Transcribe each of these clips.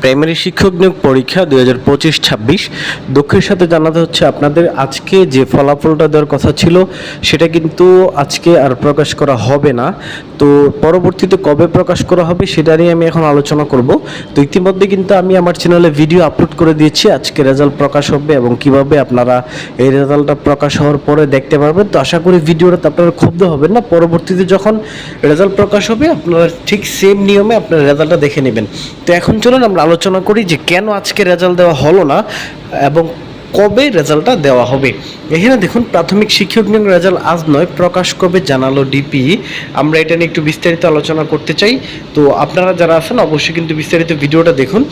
Primary শিক্ষক নিয়োগ পরীক্ষা দুই হাজার পঁচিশ ছাব্বিশ। দুঃখের সাথে জানাতে হচ্ছে আপনাদের, আজকে যে ফলাফলটা দেওয়ার কথা ছিল, সেটা কিন্তু আজকে আর প্রকাশ করা হবে না। তো পরবর্তীতে কবে প্রকাশ করা হবে সেটা নিয়ে আমি এখন আলোচনা করব। তো ইতিমধ্যে কিন্তু আমি আমার চ্যানেলে ভিডিও আপলোড করে দিয়েছি, আজকে রেজাল্ট প্রকাশ হবে এবং কীভাবে আপনারা এই রেজাল্টটা প্রকাশ হওয়ার পরে দেখতে পারবেন। তো আশা করি ভিডিওটাতে আপনারা ক্ষুব্ধ হবেন না। পরবর্তীতে যখন রেজাল্ট প্রকাশ হবে, আপনারা ঠিক সেম নিয়মে আপনার রেজাল্টটা দেখে নেবেন। তো এখন চলুন, আমরা আলোচনা করি যে কেন আজকে রেজাল্ট দেওয়া হলো না এবং কবে রেজাল্টটা দেওয়া হবে। এখানে দেখুন, প্রাথমিক শিক্ষক নিয়োগ রেজাল্ট আজ নয়, প্রকাশ কবে জানালো ডিপি। আমরা এটা নিয়ে একটু বিস্তারিত আলোচনা করতে চাই। তো আপনারা যারা আছেন, অবশ্যই কিন্তু বিস্তারিত ভিডিওটা দেখুন।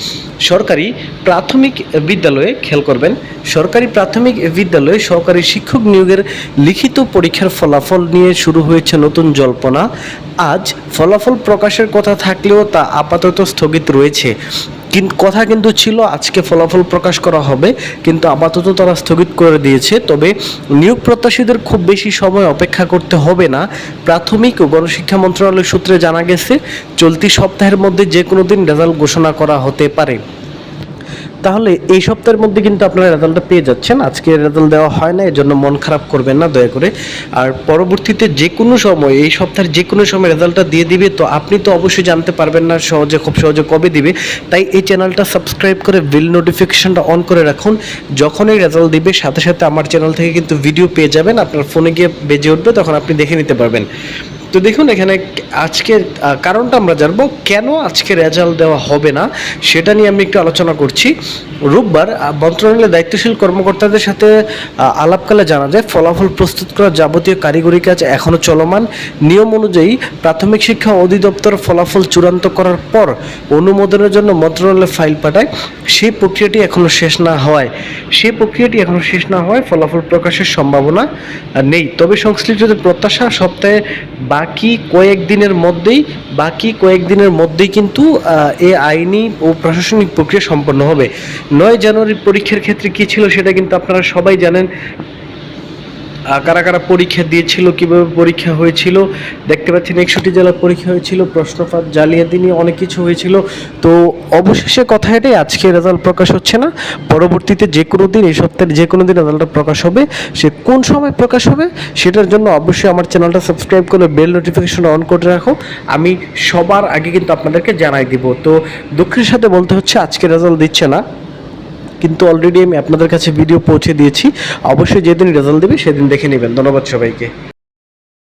সরকারি প্রাথমিক বিদ্যালয়ে খেয়াল করবেন, সরকারি প্রাথমিক বিদ্যালয়ে সহকারী শিক্ষক নিয়োগের লিখিত পরীক্ষার ফলাফল নিয়ে শুরু হয়েছে নতুন জল্পনা। আজ ফলাফল প্রকাশের কথা থাকলেও তা আপাতত স্থগিত রয়েছে। কথা কিন্তু ছিল, আজকে ফলাফল প্রকাশ করা হবে, কিন্তু আপাতত তারা স্থগিত করে দিয়েছে। তবে নিয়োগ প্রত্যাশীদের খুব বেশি সময় অপেক্ষা করতে হবে না। প্রাথমিক ও গণশিক্ষা মন্ত্রণালয় সূত্রে জানা গেছে, চলতি সপ্তাহের মধ্যে যে কোনো দিন রেজাল্ট ঘোষণা করা হতে পারে। তাহলে এই সপ্তাহের মধ্যে কিন্তু আপনারা রেজাল্টটা পেয়ে যাচ্ছেন। আজকে রেজাল্ট দেওয়া হয় না এর জন্য মন খারাপ করবেন না, দয়া করে। আর পরবর্তীতে যে কোনো সময়, এই সপ্তাহের যে কোনো সময় রেজাল্টটা দিয়ে দিবে, তো আপনি তো অবশ্যই জানতে পারবেন না সহজে, খুব সহজে কবে দিবে। তাই এই চ্যানেলটা সাবস্ক্রাইব করে বিল নোটিফিকেশনটা অন করে রাখুন। যখনই রেজাল্ট দিবে, সাথে সাথে আমার চ্যানেল থেকে কিন্তু ভিডিও পেয়ে যাবেন। আপনার ফোনে গিয়ে বেজে উঠবে, তখন আপনি দেখে নিতে পারবেন। তো দেখুন, এখানে আজকের কারণটা আমরা জানব কেন আজকে রেজাল্ট দেওয়া হবে না, সেটা নিয়ে আমি একটু আলোচনা করছি। রোববার মন্ত্রণালয়ের দায়িত্বশীল কর্মকর্তাদের সাথে আলাপকালে জানা যায়, ফলাফল প্রস্তুত করা যাবতীয় কারিগরি কাজ এখনও চলমান। নিয়ম অনুযায়ী প্রাথমিক শিক্ষা অধিদপ্তর ফলাফল চূড়ান্ত করার পর অনুমোদনের জন্য মন্ত্রণালয়ে ফাইল পাঠায়। সেই প্রক্রিয়াটি এখনও শেষ না হওয়ায়, সেই প্রক্রিয়াটি এখনও শেষ না হওয়ায় ফলাফল প্রকাশের সম্ভাবনা নেই। তবে সংশ্লিষ্টদের প্রত্যাশা সপ্তাহে বাকি কয়েকদিনের মধ্যেই, বাকি কয়েকদিনের মধ্যেই কিন্তু এ আইনি ও প্রশাসনিক প্রক্রিয়া সম্পন্ন হবে। নয় জানুয়ারির পরীক্ষার ক্ষেত্রে কী ছিল সেটা কিন্তু আপনারা সবাই জানেন। কারা কারা পরীক্ষা দিয়েছিল, কীভাবে পরীক্ষা হয়েছিল, দেখতে পাচ্ছেন একষট্টি জেলার পরীক্ষা হয়েছিল, প্রশ্নপাত জালিয়াতি নিয়ে অনেক কিছু হয়েছিল। তো অবশেষে কথা এটাই, আজকে রেজাল্ট প্রকাশ হচ্ছে না। পরবর্তীতে যে কোনো দিন, এই সপ্তাহের যে কোনো দিন রেজাল্টটা প্রকাশ হবে। সে কোন সময় প্রকাশ হবে, সেটার জন্য অবশ্যই আমার চ্যানেলটা সাবস্ক্রাইব করে বেল নোটিফিকেশন অন করে রাখো। আমি সবার আগে কিন্তু আপনাদেরকে জানাই দিব। তো দুঃখের সাথে বলতে হচ্ছে, আজকে রেজাল্ট দিচ্ছে না। কিন্তু অলরেডি আমি আপনাদের কাছে ভিডিও পৌঁছে দিয়েছি। অবশ্যই যেদিন রেজাল্ট দেবে সেদিন দেখে নেবেন। ধন্যবাদ সবাইকে।